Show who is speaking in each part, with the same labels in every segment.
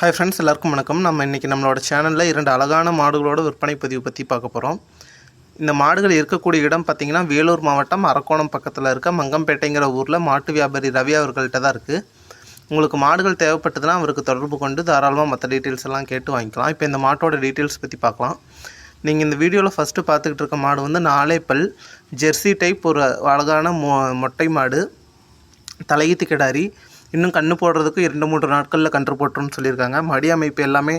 Speaker 1: Hi friends எல்லாருக்கும் வணக்கம். நம்ம இன்றைக்கி நம்மளோட சேனலில் இரண்டு அழகான மாடுகளோட விற்பனை பதிவு பற்றி பார்க்க போகிறோம் இந்த மாடுகள் இருக்கக்கூடிய இடம் பார்த்திங்கன்னா வேலூர் மாவட்டம் அரக்கோணம் பக்கத்தில் இருக்க மங்கம்பேட்டைங்கிற ஊரில் மாட்டு வியாபாரி ரவி அவர்கள்ட்ட தான் இருக்குது உங்களுக்கு மாடுகள் தேவைப்பட்டதுன்னா அவருக்கு தொடர்பு கொண்டு தாராளமாக மற்ற டீட்டெயில்ஸ் எல்லாம் கேட்டு வாங்கிக்கலாம். இப்போ இந்த மாட்டோட டீட்டெயில்ஸ் பற்றி பார்க்கலாம். நீங்கள் இந்த வீடியோவில் ஃபஸ்ட்டு பார்த்துக்கிட்டு இருக்க மாடு வந்து நாலே பல் ஜெர்சி டைப் ஒரு அழகான மொ மொட்டை மாடு தலையீத்து கிடாரி இன்னும் கன்று போடுறதுக்கு இரண்டு மூன்று நாட்களில் கன்று போட்டுருன்னு சொல்லியிருக்காங்க. மடி அமைப்பு எல்லாமே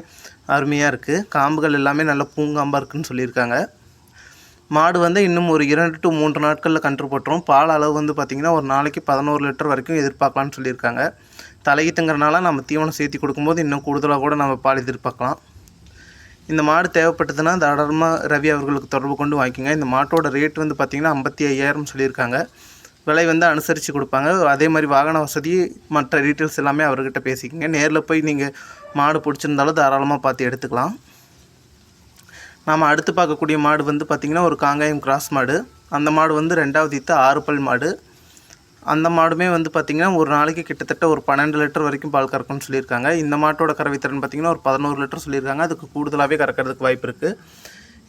Speaker 1: அருமையாக இருக்குது காம்புகள் எல்லாமே நல்ல பூங்காம்பாக இருக்குன்னு சொல்லியிருக்காங்க. மாடு வந்து இன்னும் ஒரு இரண்டு டு மூன்று நாட்களில் கன்று போட்டுரும். பால் அளவு வந்து பார்த்திங்கன்னா ஒரு நாளைக்கு பதினோரு லிட்டர் வரைக்கும் எதிர்பார்க்கலாம்னு சொல்லியிருக்காங்க. தலையீத்துங்கிறனால நம்ம தீவனம் சேர்த்தி கொடுக்கும்போது இன்னும் கூடுதலாக கூட நம்ம பால் எதிர்பார்க்கலாம். இந்த மாடு தேவைப்பட்டதுன்னா தாராளமாக ரவி அவர்களுக்கு தொடர்பு கொண்டு வாங்கிக்கோங்க. இந்த மாட்டோட ரேட் வந்து பார்த்திங்கன்னா ஐம்பத்தி ஐயாயிரம் சொல்லியிருக்காங்க. விலை வந்து அனுசரித்து கொடுப்பாங்க. அதே மாதிரி வாகன வசதி மற்ற டீட்டெயில்ஸ் எல்லாமே அவர்கிட்ட பேசிக்கங்க. நேரில் போய் நீங்கள் மாடு பிடிச்சிருந்தாலும் தாராளமாக பார்த்து எடுத்துக்கலாம். நாம் அடுத்து பார்க்கக்கூடிய மாடு வந்து பார்த்திங்கன்னா ஒரு காங்காயம் கிராஸ் மாடு. அந்த மாடு வந்து ரெண்டாவது இத்து ஆறு பல் மாடு. அந்த மாடுமே வந்து பார்த்திங்கன்னா ஒரு நாளைக்கு கிட்டத்தட்ட ஒரு பன்னெண்டு லிட்டர் வரைக்கும் பால் கறக்கும்னு சொல்லியிருக்காங்க. இந்த மாட்டோட கறவைத்திறன் பார்த்திங்கன்னா ஒரு பதினோரு லிட்டர் சொல்லியிருக்காங்க. அதுக்கு கூடுதலாகவே கறக்கிறதுக்கு வாய்ப்பு இருக்குது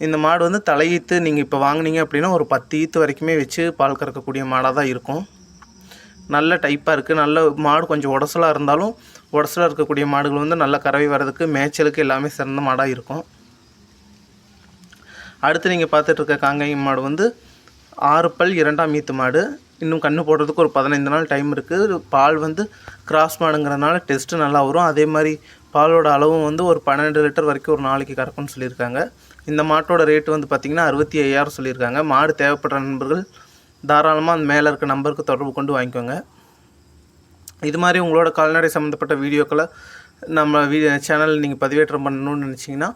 Speaker 1: இந்த மாடு வந்து தலையீத்து நீங்கள் இப்போ வாங்குனீங்க அப்படின்னா ஒரு பத்து ஈத்து வரைக்குமே வச்சு பால் கறக்கக்கூடிய மாடாக தான் இருக்கும். நல்ல டைப்பாக இருக்குது நல்ல மாடு கொஞ்சம் உடசலாக இருந்தாலும் உடசலாக இருக்கக்கூடிய மாடுகள் வந்து நல்ல கறவை வர்றதுக்கு மேய்ச்சலுக்கு எல்லாமே சிறந்த மாடாக இருக்கும். அடுத்து நீங்கள் பார்த்துட்டு இருக்க மாடு வந்து ஆறு பல் இரண்டாம் ஈத்து மாடு. இன்னும் கன்று போடுறதுக்கு ஒரு பதினைந்து நாள் டைம் இருக்குது பால் வந்து கிராஸ் மாடுங்கிறதுனால டெஸ்ட்டு நல்லா வரும். அதே மாதிரி பாலோட அளவும் வந்து ஒரு பன்னெண்டு லிட்டர் வரைக்கும் ஒரு நாளைக்கு கறக்கும்னு சொல்லியிருக்காங்க. இந்த மாட்டோட ரேட்டு வந்து பார்த்திங்கன்னா அறுபத்தி ஐயாயிரம் சொல்லியிருக்காங்க. மாடு தேவைப்படுற நண்பர்கள் தாராளமாக அந்த மேலே இருக்க நம்பருக்கு தொடர்பு கொண்டு வாங்கிக்கோங்க. இது மாதிரி உங்களோட கால்நடை சம்மந்தப்பட்ட வீடியோக்களை நம்ம வீ சேனல் நீங்கள் பதிவேற்றம் பண்ணணும்னு நினச்சிங்கன்னா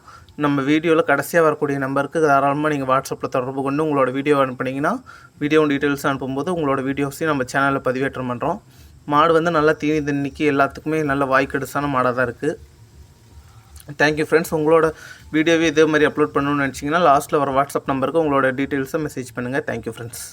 Speaker 1: நம்ம வீடியோவில் கடைசியாக வரக்கூடிய நம்பருக்கு தாராளமாக நீங்கள் வாட்ஸ்அப்பில் தொடர்பு கொண்டு உங்களோட வீடியோ அனுப்புனீங்கன்னா வீடியோ டீட்டெயில்ஸ் அனுப்பும்போது உங்களோட வீடியோஸையும் நம்ம சேனலில் பதிவேற்றம் பண்ணுறோம் மாடு வந்து நல்லா தீனி தண்ணிக்கு எல்லாத்துக்குமே நல்ல வாய்க்கெடுசான மாடாக தான் இருக்குது தேங்க்யூ ஃப்ரெண்ட்ஸ் உங்களோட வீடியோவே இதே மாதிரி அப்லோட் பண்ணணும்னு நினச்சிங்கன்னா லாஸ்ட்டில் வர வாட்ஸ்அப் நம்பருக்கு உங்களோட டீட்டெயில்ஸை மெசேஜ் பண்ணுங்கள் தேங்க்யூ ஃப்ரெண்ட்ஸ்